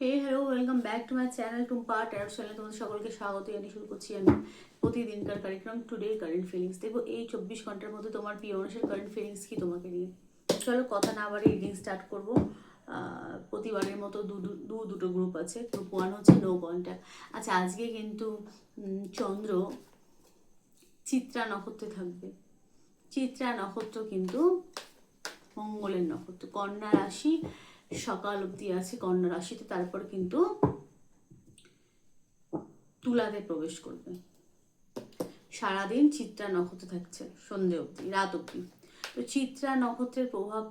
Hey hello welcome back to my channel Tumpa tarot চ্যানেলে তোমাদের সকলকে স্বাগত, জানিয়ে শুরু করছি আমি প্রতিদিনকার কারিক্রম টুডে কারেন্ট ফিলিংস দেখব এই চব্বিশ ঘণ্টার মধ্যে তোমার প্রিয় মানুষের কারেন্ট ফিলিংস কি তোমাকে নিয়ে? চলো, কথা না বাড়ি রিডিং স্টার্ট করব। প্রতিবারের মতো দু দুটো গ্রুপ আছে। গ্রুপ ওয়ান হচ্ছে নো কন্ট্যাক্ট আচ্ছা আজকে কিন্তু চন্দ্র চিত্রা নক্ষত্রে থাকবে। চিত্রা নক্ষত্র কিন্তু মঙ্গলের নক্ষত্র। কন্যা রাশি সকাল অবধি আছে কন্যা রাশিতে, তারপর কিন্তু তুলাতে প্রবেশ করবে। সারাদিন চিত্রা নক্ষত্র থাকছে সন্ধে অবধি, রাত অবধি। তো চিত্রা নক্ষত্রের প্রভাব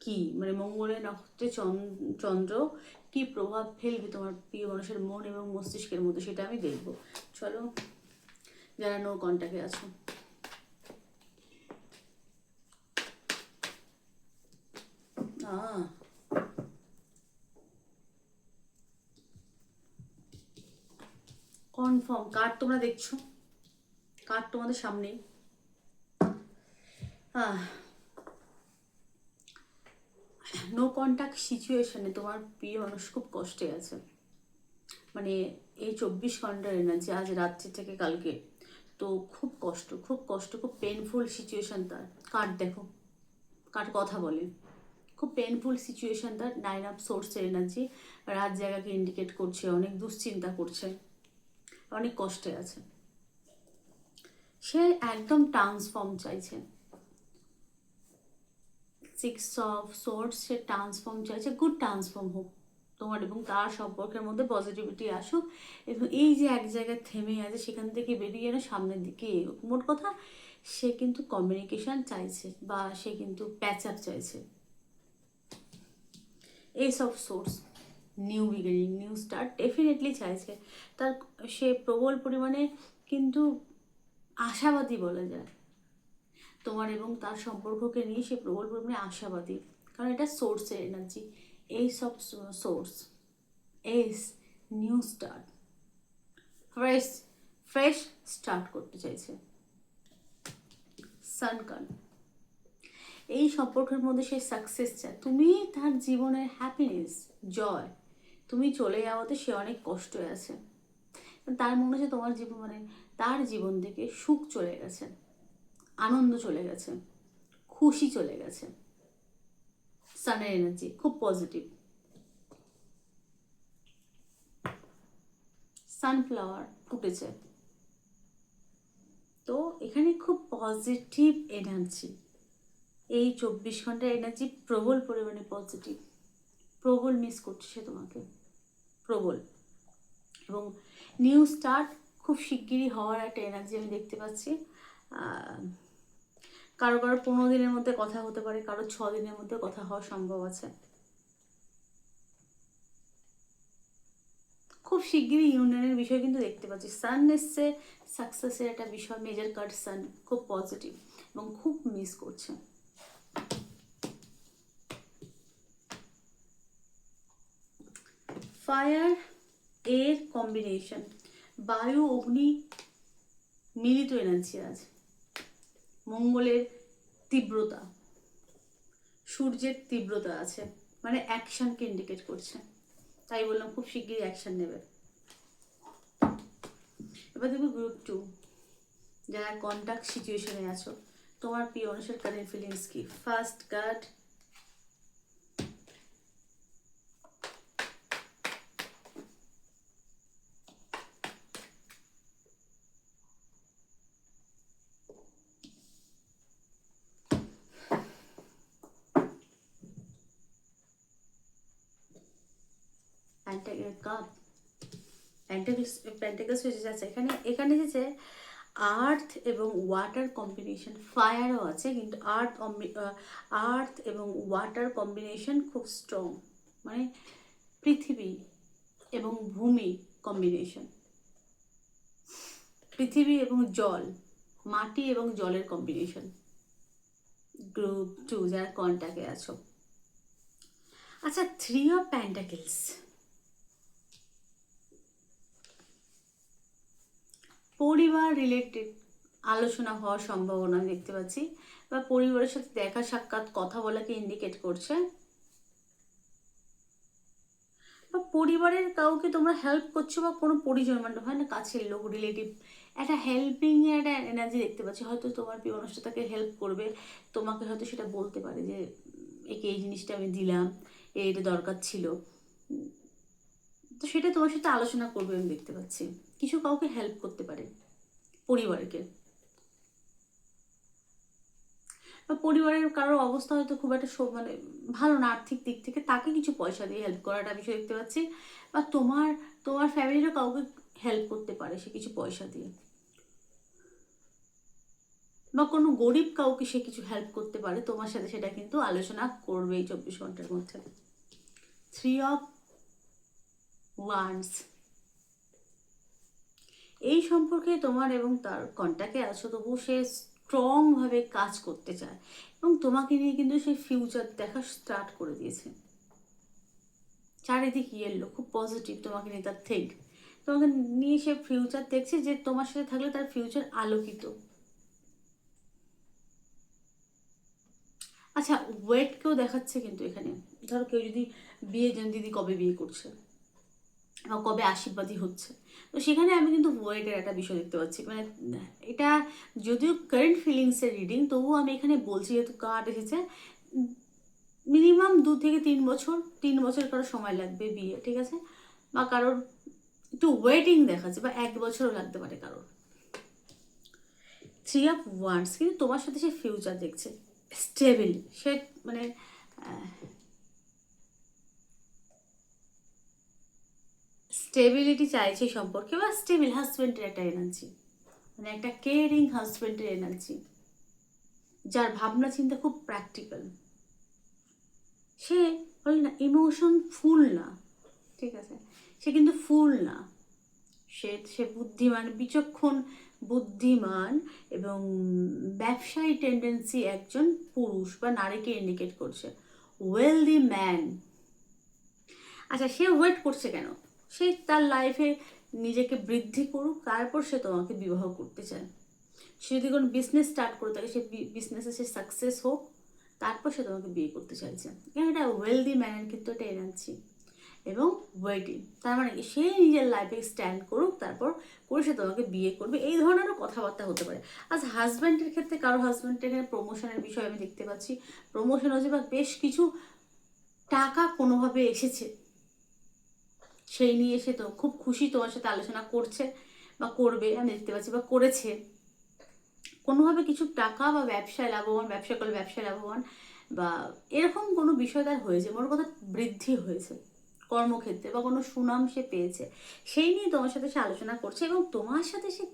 কি? মানে মঙ্গলের নক্ষত্রে চন্দ্র কি প্রভাব ফেলবে তোমার প্রিয় মানুষের মন এবং মস্তিষ্কের মধ্যে, সেটা আমি দেখব। চলো, যারা নো কন্ট্যাক্টে আছো। আহ কনফার্ম কার্ড তোমরা দেখছ? কার্ড তোমাদের সামনেই। নো কন্ট্যাক্ট সিচুয়েশনে তোমার প্রিয় মানুষ খুব কষ্টে আছে মানে এই চব্বিশ ঘণ্টার এনার্জি আজ রাত্রি থেকে কালকে। তো খুব কষ্ট খুব কষ্ট, খুব পেনফুল সিচুয়েশান তার। কার্ড দেখো। কার্ড কথা বলে। খুব পেনফুল সিচুয়েশন তার। নাইন অফ সোর্সের এনার্জি রাত জায়গাকে ইন্ডিকেট করছে, অনেক দুশ্চিন্তা করছে। অনেক কষ্টে আছে। সে একদম ট্রান্সফর্ম চাইছে। সিক্স অফ সোর্স সে ট্রান্সফর্ম চাইছে গুড ট্রান্সফর্ম হোক। তোমার এবং তার সম্পর্কের মধ্যে পজিটিভিটি আসুক এবং এই যে এক জায়গায় থেমে আছে, সেখান থেকে বেরিয়ে যেন সামনের দিকে মোট কথা, সে কিন্তু কমিউনিকেশন চাইছে বা সে কিন্তু প্যাচ আপ চাইছে। এইসব source new beginning new start definitely চাইছে। তার সে প্রবল পরিমাণে কিন্তু আশাবাদী বলা যায়। তোমার এবং তার সম্পর্ককে নিয়ে সে প্রবল পরিমাণে আশাবাদী। কারণ এটা সোর্সের এনার্জি এই সব sources new start fresh fresh start করতে চাইছে। সানকান এই সম্পর্কের মধ্যে সে সাকসেস চায়। তুমি তার জীবনের হ্যাপিনেস জয় তুমি চলে যাওয়াতে সে অনেক কষ্ট আছে। তার মনে হচ্ছে তোমার জীবন মানে তার জীবন থেকে সুখ চলে গেছে, আনন্দ চলে গেছে, খুশি চলে গেছে। সানের এনার্জি খুব পজিটিভ সানফ্লাওয়ার ফুটেছে। তো এখানে খুব পজিটিভ এনার্জি এই চব্বিশ ঘণ্টার এনার্জি প্রবল পরিমাণে পজিটিভ প্রবল মিস করছে সে তোমাকে। প্রবল। এবং নিউ স্টার্ট খুব শিগগিরই হওয়ার একটা এনার্জি আমি দেখতে পাচ্ছি। কারও কারও পনেরো দিনের মধ্যে কথা হতে পারে, কারও ছ দিনের মধ্যে কথা হওয়া সম্ভব আছে। খুব শিগগিরই ইউনিয়নের বিষয় কিন্তু দেখতে পাচ্ছি। সান এসছে সাকসেসের একটা বিষয় মেজর কার্ড সান খুব পজিটিভ এবং খুব মিস করছে। ফায়ার এর কম্বিনেশন বায়ু, অগ্নি মিলিত এনার্জি আছে। মঙ্গলের তীব্রতা, সূর্যের তীব্রতা আছে মানে অ্যাকশনকে ইন্ডিকেট করছে। তাই বললাম খুব শিগগিরই অ্যাকশন নেবে। এবার দেখব গ্রুপ টু যারা কন্ট্যাক্ট সিচুয়েশনে আছো, তোমার প্রিয় মানুষের কারেন্ট ফিলিংস কি? ফার্স্ট কার্ড প্যান্টাকেলস হয়ে যাচ্ছে। এখানে এখানে এসেছে আর্থ এবং ওয়াটার কম্বিনেশন ফায়ারও আছে, কিন্তু আর্থ আর্থ এবং ওয়াটার কম্বিনেশন খুব স্ট্রং মানে পৃথিবী এবং ভূমি কম্বিনেশন পৃথিবী এবং জল, মাটি এবং জলের কম্বিনেশন গ্রুপ টু যারা কন্ট্যাক্টে আছো। আচ্ছা থ্রি অফ প্যান্টাকেলস পরিবার রিলেটেড আলোচনা হওয়ার সম্ভাবনা দেখতে পাচ্ছি বা পরিবারের সাথে দেখা সাক্ষাৎ কথা বলাকে ইন্ডিকেট করছে। বা পরিবারের কাউকে তোমরা হেল্প করছ বা কোনো পরিজন মানে হয় না, কাছের লোক রিলেটিভ একটা হেল্পিং একটা এনার্জি দেখতে পাচ্ছি। হয়তো তোমার প্রিয় মানুষটা তাকে হেল্প করবে, তোমাকে হয়তো সেটা বলতে পারে যে, একে এই জিনিসটা আমি দিলাম এটা দরকার ছিল। তো সেটা তোমার সাথে আলোচনা করবে আমি দেখতে পাচ্ছি। কিছু কাউকে হেল্প করতে পারে, পরিবারকে। পরিবারের কারোর অবস্থা হয়তো খুব একটা মানে ভালো না আর্থিক দিক থেকে, তাকে কিছু পয়সা দিয়ে হেল্প করাটা বিষয় দেখতে পাচ্ছি। বা তোমার তোমার ফ্যামিলিরও কাউকে হেল্প করতে পারে সে কিছু পয়সা দিয়ে। বা কোনো গরিব কাউকে সে কিছু হেল্প করতে পারে, তোমার সাথে সেটা কিন্তু আলোচনা করবে এই চব্বিশ ঘণ্টার মধ্যে। থ্রি অফ ওয়ান্স এই সম্পর্কে তোমার এবং তার কন্ট্যাক্টে আছো তবু সে স্ট্রংভাবে কাজ করতে চায় এবং তোমাকে নিয়ে কিন্তু সে ফিউচার দেখা স্টার্ট করে দিয়েছে। চারিদিক ইয়েলো খুব পজিটিভ তোমাকে নিয়ে তার থিঙ্ক তোমাকে নিয়ে সে ফিউচার দেখছে যে তোমার সাথে থাকলে তার ফিউচার আলোকিত। আচ্ছা ওয়েটকেও দেখাচ্ছে কিন্তু এখানে। ধরো কেউ যদি বিয়ে দিদি কবে বিয়ে করছে? কবে আশীর্বাদী হচ্ছে। তো সেখানে আমি কিন্তু ওয়েটের একটা বিষয় দেখতে পাচ্ছি। মানে এটা যদিও কারেন্ট ফিলিংসের রিডিং তবুও আমি এখানে বলছি যেহেতু কার্ড এসেছে মিনিমাম দু থেকে তিন বছর তিন বছর কারও সময় লাগবে বিয়ে, ঠিক আছে? বা কারোর একটু ওয়েটিং দেখাচ্ছে, বা এক বছরও লাগতে পারে কারোর। থ্রি অফ ওয়ান্স কিন্তু তোমার সাথে সে ফিউচার দেখছে স্টেবল সে মানে স্টেবিলিটি চাইছে সম্পর্কে বা স্টেবিল হাজব্যান্ডের একটা এনার্জি মানে একটা কেয়ারিং হাজব্যান্ডের এনার্জি যার ভাবনা চিন্তা খুব প্র্যাকটিক্যাল সে বলে না ইমোশন ফুল না, ঠিক আছে? সে কিন্তু ফুল না। সে সে বুদ্ধিমান, বিচক্ষণ, বুদ্ধিমান এবং ব্যবসায়ী টেন্ডেন্সি একজন পুরুষ বা নারীকে ইন্ডিকেট করছে। ওয়েলদি ম্যান আচ্ছা সে ওয়েট করছে কেন? সে তার লাইফে নিজেকে বৃদ্ধি করুক, তারপর সে তোমাকে বিবাহ করতে চায়। সে যদি কোনো বিজনেস স্টার্ট করে থাকে সে বিজনেসে সে সাকসেস হোক, তারপর সে তোমাকে বিয়ে করতে চাইছে। এখানে এটা ওয়েলদি ম্যানের কিন্তু এটা এনার্জি এবং ওয়েটিং তার মানে কি? সে নিজের লাইফে স্ট্যান্ড করুক, তারপর করে সে তোমাকে বিয়ে করবে। এই ধরনেরও কথাবার্তা হতে পারে। আজ হাজব্যান্ডের ক্ষেত্রে কারও হাজব্যান্ডের এখানে প্রমোশনের বিষয় আমি দেখতে পাচ্ছি। প্রমোশন হচ্ছে বা বেশ কিছু টাকা কোনোভাবে এসেছে। সেই নিয়ে এসে তো খুব খুশি তোমার সাথে আলোচনা করছে বা করবে, আমি দেখতে পাচ্ছি, বা করেছে। কোনোভাবে কিছু টাকা বা ব্যবসায় লাভবান, ব্যবসা করলে ব্যবসায় লাভবান বা এরকম কোনো বিষয় তার হয়েছে, মোট কথা বৃদ্ধি হয়েছে কর্মক্ষেত্রে বা কোনো সুনাম সে পেয়েছে, সেই নিয়ে তোমার সাথে সে আলোচনা করছে এবং তোমার সাথে সে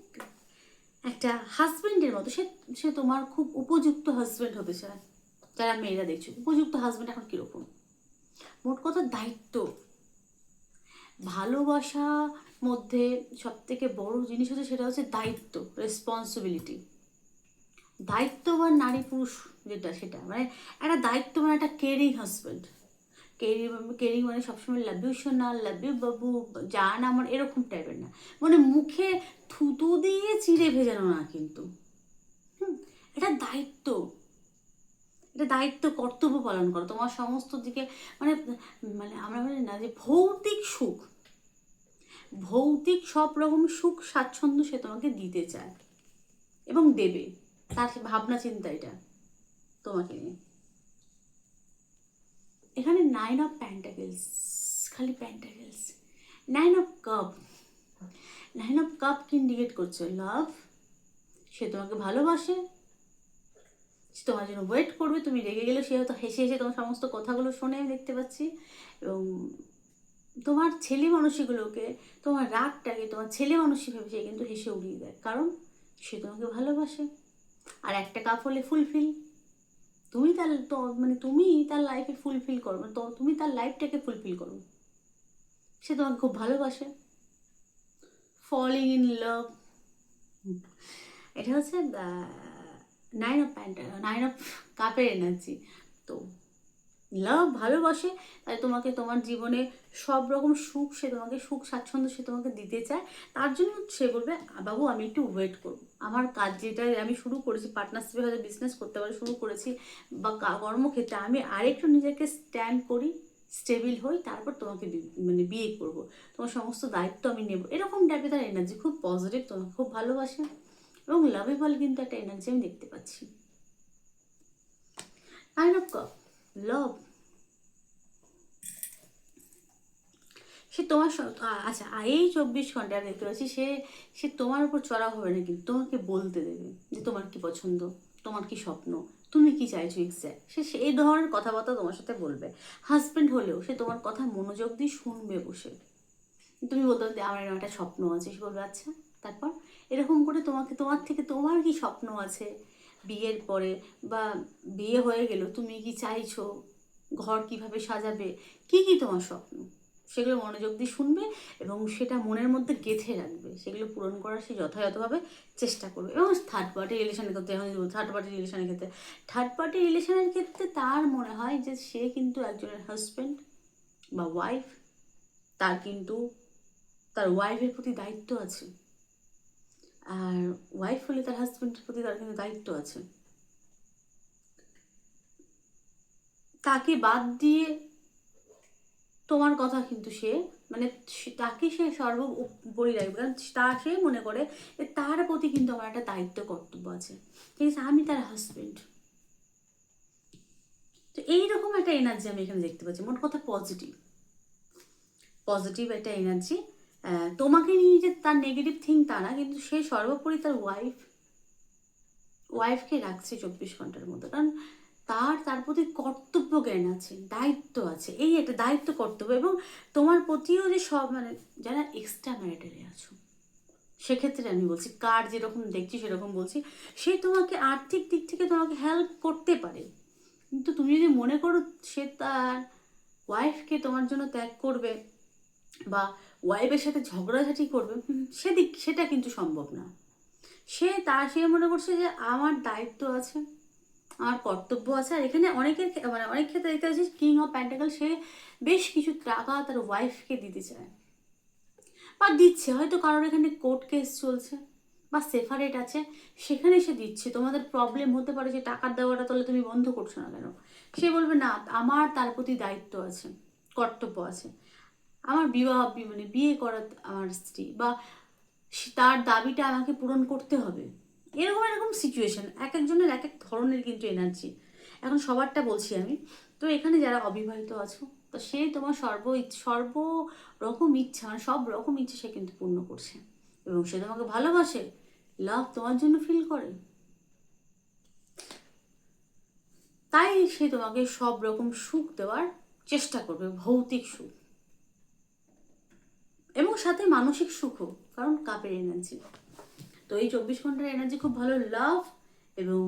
একটা হাজবেন্ডের মতো, সে সে তোমার খুব উপযুক্ত হাজবেন্ড হতে চায়। যারা মেয়েরা দেখছ, উপযুক্ত হাজবেন্ড এখন কীরকম? মোট কথা দায়িত্ব। ভালোবাসা মধ্যে সব থেকে বড় জিনিস হচ্ছে সেটা হচ্ছে দায়িত্ব রেসপন্সিবিলিটি দায়িত্ববান নারী পুরুষ যেটা সেটা মানে একটা দায়িত্ববান, একটা কেয়ারিং হাজব্যান্ড কেয়ারিং কেয়ারিং মানে সবসময় লাভ ইউ সোনা লাভ ইউ বাবু জান আমার এরকম টাইপের না। মানে মুখে থুতু দিয়ে চিড়ে ভেজানো না কিন্তু। হুম, এটা দায়িত্ব। এটা দায়িত্ব, কর্তব্য পালন করো। তোমার সমস্ত দিকে মানে মানে আমরা বলি না যে ভৌতিক সুখ। ভৌতিক সব রকম সুখ, স্বাচ্ছন্দ্য সে তোমাকে দিতে চায় এবং দেবে। তার ভাবনা, চিন্তা এটা তোমাকে নিয়ে। এখানে নাইন অফ প্যান্টাকেলস খালি pentacles nine of cup nine of cup কি ইন্ডিকেট করছে? লাভ সে তোমাকে ভালোবাসে তোমার জন্য ওয়েট করবে, তুমি রেগে গেলে সে হয়তো হেসে হেসে তোমার সমস্ত কথাগুলো শোনে, আমি দেখতে পাচ্ছি। এবং তোমার ছেলে মানুষগুলোকে, তোমার রাগটাকে, তোমার ছেলে মানুষই ভেবে সে কিন্তু হেসে উড়িয়ে দেয়। কারণ সে তোমাকে ভালোবাসে। আর একটা কাপ হলে ফুলফিল তুমি তার তো মানে তুমি তার লাইফে ফুলফিল করো মানে তুমি তার লাইফটাকে ফুলফিল করো। সে তোমাকে খুব ভালোবাসে। ফলিং ইন লাভ এটা হচ্ছে nine of pent nine of কাপের এনার্জি তো লাভ ভালোবাসে, তাই তোমাকে তোমার জীবনে সব রকম সুখ সে তোমাকে, সুখ স্বাচ্ছন্দ্য সে তোমাকে দিতে চায়। তার জন্য সে বলবে বাবু, আমি একটু ওয়েট করব। আমার কাজ যেটা আমি শুরু করেছি পার্টনারশিপে হয়তো বিজনেস করতে পারে, শুরু করেছি, বা কর্মক্ষেত্রে আমি আরেকটু নিজেকে স্ট্যান্ড করি স্টেবিল হই, তারপর তোমাকে মানে বিয়ে করব। তোমার সমস্ত দায়িত্ব আমি নেব। এরকম টাইপের তার এনার্জি খুব পজিটিভ তোমাকে খুব ভালোবাসে। এবং লাভেবল কিন্তু একটা এনার্জি আমি দেখতে পাচ্ছি। নাইন অফ কাপ লভ সে তোমার আচ্ছা এই চব্বিশ ঘণ্টা দেখতে পাচ্ছি, সে সে তোমার উপর চড়া হবে না কিন্তু তোমাকে বলতে দেবে যে তোমার কি পছন্দ, তোমার কি স্বপ্ন, তুমি কি চাইছো এক্স্যাক্ট সে এই ধরনের কথাবার্তা তোমার সাথে বলবে। হাজব্যান্ড হলেও সে তোমার কথা মনোযোগ দিয়ে শুনবে বসে। তুমি বলতে আমার একটা স্বপ্ন আছে, সে বলবে আচ্ছা তারপর? এরকম করে তোমাকে, তোমার থেকে তোমার কি স্বপ্ন আছে? বিয়ের পরে বা বিয়ে হয়ে গেল, তুমি কি চাইছো ঘর কীভাবে সাজাবে? কি কি তোমার স্বপ্ন? সেগুলো মনোযোগ দিয়ে শুনবে এবং সেটা মনের মধ্যে গেঁথে রাখবে। সেগুলো পূরণ করার সে যথাযথভাবে চেষ্টা করবে। এবং থার্ড পার্টি রিলেশনের ক্ষেত্রে, এখন থার্ড পার্টি রিলেশনের ক্ষেত্রে থার্ড পার্টি রিলেশনের ক্ষেত্রে তার মনে হয় যে সে কিন্তু একজনের হাজব্যান্ড বা ওয়াইফ তার কিন্তু, তার ওয়াইফের প্রতি দায়িত্ব আছে। আর ওয়াইফ হলে তার হাজব্যান্ডের প্রতি তার কিন্তু দায়িত্ব আছে। তাকে বাদ দিয়ে তোমার কথা কিন্তু সে মানে তাকে সে সর্বোপরি রাখবে। কারণ তা সে মনে করে তার প্রতি কিন্তু আমার একটা দায়িত্ব কর্তব্য আছে। ঠিক আছে, আমি তার হাজব্যান্ড তো এইরকম একটা এনার্জি আমি এখানে দেখতে পাচ্ছি। মোট কথা পজিটিভ পজিটিভ একটা এনার্জি তোমাকে নিয়ে যে তার নেগেটিভ থিং তা না, কিন্তু সে সর্বোপরি তার ওয়াইফ ওয়াইফকে রাখছে চব্বিশ ঘণ্টার মধ্যে। কারণ তার তার প্রতি কর্তব্য জ্ঞান আছে, দায়িত্ব আছে। এই একটা দায়িত্ব, কর্তব্য। এবং তোমার প্রতিও যে সব মানে যারা এক্সট্রা ম্যারিটালে আছো, সেক্ষেত্রে আমি বলছি, কার যেরকম দেখছি, সেরকম বলছি, সে তোমাকে আর্থিক দিক থেকে তোমাকে হেল্প করতে পারে। কিন্তু তুমি যদি মনে করো সে তার ওয়াইফকে তোমার জন্য ত্যাগ করবে, বা ওয়াইফের সাথে ঝগড়াঝাটি করবে সেদিক, সেটা কিন্তু সম্ভব না। সে তা, সে মনে করছে যে আমার দায়িত্ব আছে, আমার কর্তব্য আছে, আর এখানে অনেকের মানে অনেক ক্ষেত্রে দেখতে পাচ্ছি কিং অফ প্যান্টাকল সে বেশ কিছু টাকা তার ওয়াইফকে দিতে চায়। বা দিচ্ছে, হয়তো কারোর এখানে কোর্ট কেস চলছে, বা সেফারেট আছে, সেখানে সে দিচ্ছে। তোমাদের প্রবলেম হতে পারে যে টাকার দেওয়াটা তাহলে তুমি বন্ধ করছ না কেন? সে বলবে, না, আমার তার প্রতি দায়িত্ব আছে, কর্তব্য আছে। আমার বিবাহ মানে বিয়ে করা আমার স্ত্রী বা তার দাবিটা আমাকে পূরণ করতে হবে। এরকম এরকম সিচুয়েশন এক একজনের এক এক ধরনের কিন্তু এনার্জি এখন সবারটা বলছি আমি। তো এখানে যারা অবিবাহিত আছো, তো সে তোমার সর্ব সর্ব রকম ইচ্ছা মানে সব রকম ইচ্ছা সে কিন্তু পূর্ণ করছে। এবং সে তোমাকে ভালোবাসে লাভ তোমার জন্য ফিল করে। তাই সে তোমাকে সব রকম সুখ দেওয়ার চেষ্টা করবে, ভৌতিক সুখ। এবং সাথে মানসিক সুখও, কারণ কাপের এনার্জি তো এই চব্বিশ ঘণ্টার এনার্জি খুব ভালো লাভ এবং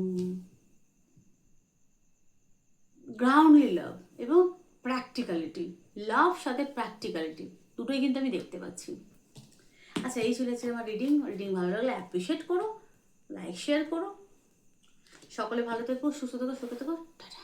গ্রাউন্ডলি লাভ এবং প্র্যাকটিক্যালিটি লাভ সাথে প্র্যাকটিক্যালিটি দুটোই কিন্তু আমি দেখতে পাচ্ছি। আচ্ছা এই ছিল আমার রিডিং রিডিং ভালো লাগলে অ্যাপ্রিসিয়েট করো লাইক শেয়ার করো। সকলে ভালো থেকো, সুস্থ থেকো, সুখে থেকো। টাটা।